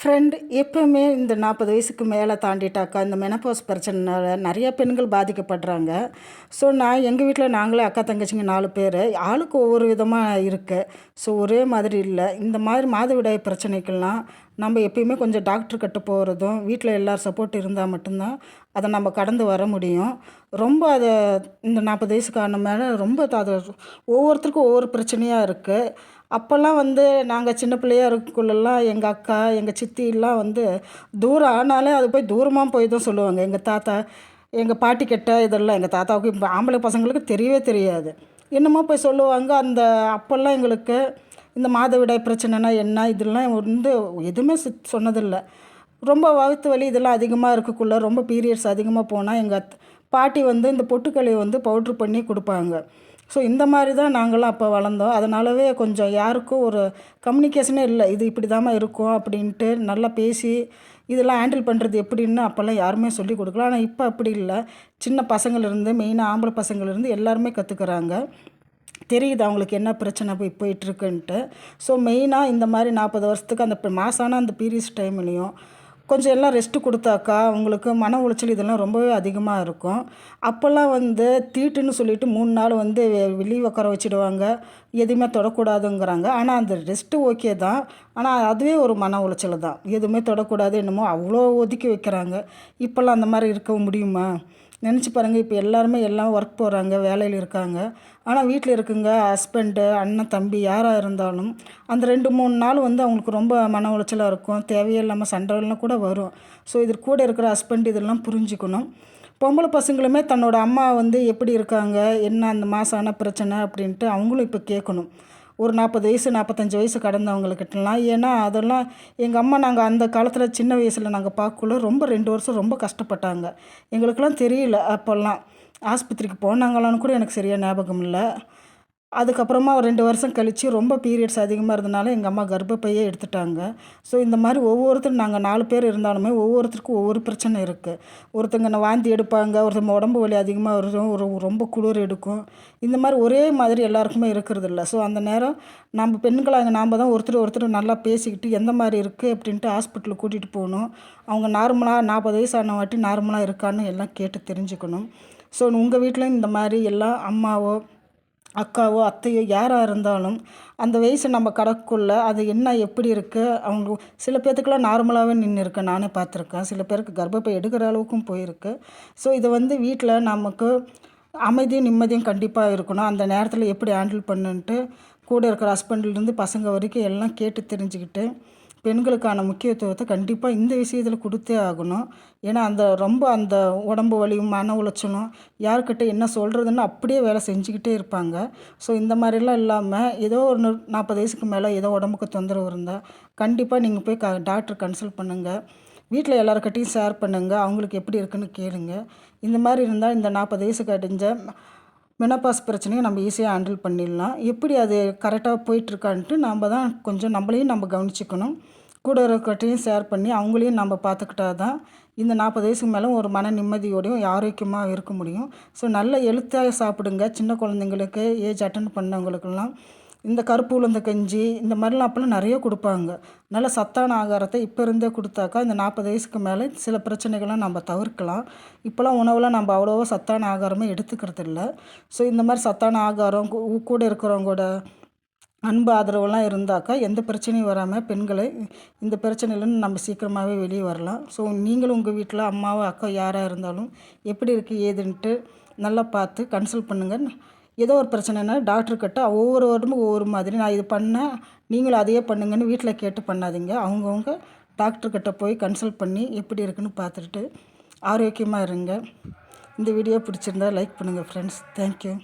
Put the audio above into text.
Friend எப்பவுமே இந்த நாற்பது வயசுக்கு மேலே தாண்டிட்டாக்கா இந்த மெனப்போஸ் பிரச்சனைனால நிறைய பெண்கள் பாதிக்கப்படுறாங்க. ஸோ நான் எங்கள் வீட்டில் நாங்களே அக்கா தங்கச்சிங்க நாலு பேர் ஆளுக்கு ஒவ்வொரு விதமாக இருக்கு. ஸோ ஒரே மாதிரி இல்லை. இந்த மாதிரி மாதவிடாய் பிரச்சனைக்கெல்லாம் நம்ம எப்பயுமே கொஞ்சம் டாக்டர் கிட்ட போகிறதும் வீட்டில் எல்லார் சப்போர்ட் இருந்தால் மட்டும்தான் அதை நம்ம கடந்து வர முடியும். ரொம்ப அதை இந்த நாற்பது வயசுக்கான மேலே ரொம்ப அது ஒவ்வொருத்தருக்கும் ஒவ்வொரு பிரச்சனையாக இருக்குது அப்போல்லாம் வந்து நாங்கள் சின்ன பிள்ளையாக இருக்கக்குள்ளெல்லாம் எங்கள் அக்கா எங்கள் சித்திலாம் வந்து தூரம் ஆனாலே அது போய் தூரமாக போய் தான் சொல்லுவாங்க. எங்கள் தாத்தா எங்கள் பாட்டி கிட்ட இதெல்லாம் எங்கள் தாத்தாவுக்கு ஆம்பளை பசங்களுக்கு தெரியவே தெரியாது. என்னமோ போய் சொல்லுவாங்க. அந்த அப்போல்லாம் எங்களுக்கு இந்த மாதவிடாய் பிரச்சனைனா என்ன? இதெல்லாம் வந்து எதுவுமே சொன்னதில்லை. ரொம்ப வகுத்து வலி இதெல்லாம் அதிகமாக இருக்கக்குள்ள ரொம்ப பீரியட்ஸ் அதிகமாக போனால் எங்கள் பாட்டி வந்து இந்த பொட்டுக்கலையை வந்து பவுட்ரு பண்ணி கொடுப்பாங்க. ஸோ இந்த மாதிரி தான் நாங்களாம் அப்போ வளர்ந்தோம். அதனாலவே கொஞ்சம் யாருக்கும் ஒரு கம்யூனிகேஷனே இல்லை. இது இப்படி தாம்மா இருக்கும் அப்படின்ட்டு நல்லா பேசி இதெல்லாம் ஹேண்டில் பண்ணுறது எப்படின்னு அப்போல்லாம் யாருமே சொல்லி கொடுக்கல. ஆனால் இப்போ அப்படி இல்லை. சின்ன பசங்கள்லேருந்து மெயினாக ஆம்பளை பசங்கள்லேருந்து எல்லாருமே கற்றுக்குறாங்க தெரியுது அவங்களுக்கு என்ன பிரச்சனை போய் போயிட்டுருக்குன்ட்டு. ஸோ மெயினாக இந்த மாதிரி நாற்பது வருஷத்துக்கு அந்த மாதமான அந்த பீரியட்ஸ் டைம்லேயும் கொஞ்சம் எல்லாம் ரெஸ்ட்டு கொடுத்தாக்கா அவங்களுக்கு மன உளைச்சல் இதெல்லாம் ரொம்பவே அதிகமாக இருக்கும். அப்போல்லாம் வந்து தீட்டுன்னு சொல்லிட்டு மூணு நாள் வந்து வெளியே உட்கார வச்சுடுவாங்க. எதுவுமே தொடக்கூடாதுங்கிறாங்க. ஆனால் அந்த ரெஸ்ட்டு ஓகே தான். ஆனால் அதுவே ஒரு மன உளைச்சல் தான். எதுவுமே தொடக்கூடாது என்னமோ அவ்வளோ ஒதுக்கி வைக்கிறாங்க. இப்போல்லாம் அந்த மாதிரி இருக்க முடியுமா? நினச்சி பாருங்கள் இப்போ எல்லாருமே எல்லாம் ஒர்க் போகிறாங்க வேலையில் இருக்காங்க. ஆனால் வீட்டில் இருக்குங்க ஹஸ்பண்டு அண்ணன் தம்பி யாராக இருந்தாலும் அந்த ரெண்டு மூணு நாள் வந்து அவங்களுக்கு ரொம்ப மன உளைச்சலாக இருக்கும். தேவையில்லாமல் சண்டைலாம் கூட வரும். ஸோ இது கூட இருக்கிற ஹஸ்பண்ட் இதெல்லாம் புரிஞ்சுக்கணும். பொம்பளை பசங்களுமே தன்னோட அம்மா வந்து எப்படி இருக்காங்க என்ன அந்த மாதமான பிரச்சனை அப்படின்ட்டு அவங்களும் இப்போ கேட்கணும். ஒரு நாற்பது வயசு நாற்பத்தஞ்சு வயசு கடந்தவங்கக்கிட்டலாம் ஏன்னா அதெல்லாம் எங்கள் அம்மா நாங்கள் அந்த காலத்தில் சின்ன வயசில் நாங்கள் பார்க்கக்குள்ள ரொம்ப ரெண்டு வருஷம் ரொம்ப கஷ்டப்பட்டாங்க. எங்களுக்கெல்லாம் தெரியல அப்போல்லாம். ஆஸ்பத்திரிக்கு போனாங்களான்னு கூட எனக்கு சரியாக ஞாபகம் இல்லை. அதுக்கப்புறமா ஒரு ரெண்டு வருஷம் கழித்து ரொம்ப பீரியட்ஸ் அதிகமாக இருந்தனால எங்கள் அம்மா கர்ப்பப்பையே எடுத்துட்டாங்க. ஸோ இந்த மாதிரி ஒவ்வொருத்தரும் நாங்கள் நாலு பேர் இருந்தாலுமே ஒவ்வொருத்தருக்கும் ஒவ்வொரு பிரச்சனை இருக்குது ஒருத்தங்க நான் வாந்தி எடுப்பாங்க ஒருத்தங்க உடம்பு வலி அதிகமாக வரும் ஒரு ரொம்ப குளிர் எடுக்கும். இந்த மாதிரி ஒரே மாதிரி எல்லாருக்குமே இருக்கிறது இல்லை ஸோ அந்த நேரம் நம்ம பெண்களாக நாம் தான் ஒருத்தர் ஒருத்தர் நல்லா பேசிக்கிட்டு எந்த மாதிரி இருக்குது அப்படின்ட்டு ஹாஸ்பிட்டலுக்கு கூட்டிகிட்டு போகணும். அவங்க நார்மலாக நாற்பது வயசு ஆன வாட்டி நார்மலாக இருக்கான்னு எல்லாம் கேட்டு தெரிஞ்சுக்கணும். ஸோ உங்கள் வீட்டிலையும் இந்த மாதிரி எல்லாம் அம்மாவோ அக்காவோ அத்தையோ யாராக இருந்தாலும் அந்த வயசு நம்ம கடக்குள்ள அது என்ன எப்படி இருக்குது அவங்க சில பேர்த்துக்கெலாம் நார்மலாகவே நின்று இருக்கேன் நானே பார்த்துருக்கேன். சில பேருக்கு கர்ப்பப்பை எடுக்கிற அளவுக்கும் போயிருக்கு. ஸோ இதை வந்து வீட்டில் நமக்கு அமைதியும் நிம்மதியும் கண்டிப்பாக இருக்கணும். அந்த நேரத்தில் எப்படி ஹேண்டில் பண்ணுன்ட்டு கூட இருக்கிற ஹஸ்பண்ட்லேருந்து பசங்க வரைக்கும் எல்லாம் கேட்டு தெரிஞ்சுக்கிட்டு பெண்களுக்கான முக்கியத்துவத்தை கண்டிப்பாக இந்த விஷயத்தில் கொடுத்தே ஆகணும். ஏன்னா அந்த ரொம்ப அந்த உடம்பு வலியும் மன உளைச்சலும் யார்கிட்ட என்ன சொல்கிறதுன்னு அப்படியே வேலை செஞ்சுக்கிட்டே இருப்பாங்க. ஸோ இந்த மாதிரிலாம் இல்லாமல் ஏதோ ஒரு நாற்பது வயசுக்கு மேலே ஏதோ உடம்புக்கு தொந்தரவு இருந்தால் கண்டிப்பாக நீங்கள் போய் க டாக்டர் கன்சல்ட் பண்ணுங்கள் வீட்டில் எல்லாருக்கிட்டையும் ஷேர் பண்ணுங்கள் அவங்களுக்கு எப்படி இருக்குன்னு கேளுங்க. இந்த மாதிரி இருந்தால் இந்த நாற்பது வயசுக்கு அடைஞ்ச மெனப்பாஸ் பிரச்சனையை நம்ம ஈஸியாக ஹேண்டில் பண்ணிடலாம். எப்படி அது கரெக்டாக போயிட்டுருக்கான்ட்டு நம்ம தான் கொஞ்சம் நம்மளையும் நம்ம கவனிச்சிக்கணும். கூட இருக்கட்டையும் ஷேர் பண்ணி அவங்களையும் நம்ம பார்த்துக்கிட்டா தான் இந்த நாற்பது வயசுக்கு மேலே ஒரு மன நிம்மதியோடையும் ஆரோக்கியமாக இருக்க முடியும். ஸோ நல்ல எழுத்தாக சாப்பிடுங்க. சின்ன குழந்தைங்களுக்கு ஏஜ் அட்டன் பண்ணவங்களுக்கெல்லாம் இந்த கருப்பு உளுந்த கஞ்சி இந்த மாதிரிலாம் அப்போல்லாம் நிறைய கொடுப்பாங்க. நல்ல சத்தான ஆகாரத்தை இப்போ இருந்தே கொடுத்தாக்கா இந்த நாற்பது வயசுக்கு மேலே சில பிரச்சனைகள்லாம் நம்ம தவிர்க்கலாம். இப்போலாம் உணவில் நம்ம அவ்வளோவா சத்தான ஆகாரமே எடுத்துக்கிறது இல்லை ஸோ இந்த மாதிரி சத்தான ஆகாரம் கூட இருக்கிறவங்களோட அன்பு ஆதரவுலாம் இருந்தாக்கா எந்த பிரச்சனையும் வராமல் பெண்களை இந்த பிரச்சனையிலேருந்து நம்ம சீக்கிரமாகவே வெளியே வரலாம். ஸோ நீங்களும் உங்கள் வீட்டில் அம்மாவோ அக்கா யாராக இருந்தாலும் எப்படி இருக்குது ஏதுன்ட்டு நல்லா பார்த்து கன்சல்ட் பண்ணுங்கள் ஏதோ ஒரு பிரச்சனைனா டாக்டர்கிட்ட ஒவ்வொரு வருடமும் ஒவ்வொரு மாதிரி நான் இது பண்ணேன் நீங்களும் அதையே பண்ணுங்கன்னு வீட்டில் கேட்டு பண்ணாதீங்க. அவங்கவுங்க டாக்டர்கிட்ட போய் கன்சல்ட் பண்ணி எப்படி இருக்குன்னு பார்த்துட்டு ஆரோக்கியமாக இருங்க. இந்த வீடியோ பிடிச்சிருந்தா லைக் பண்ணுங்கள் ஃப்ரெண்ட்ஸ் தேங்க்யூ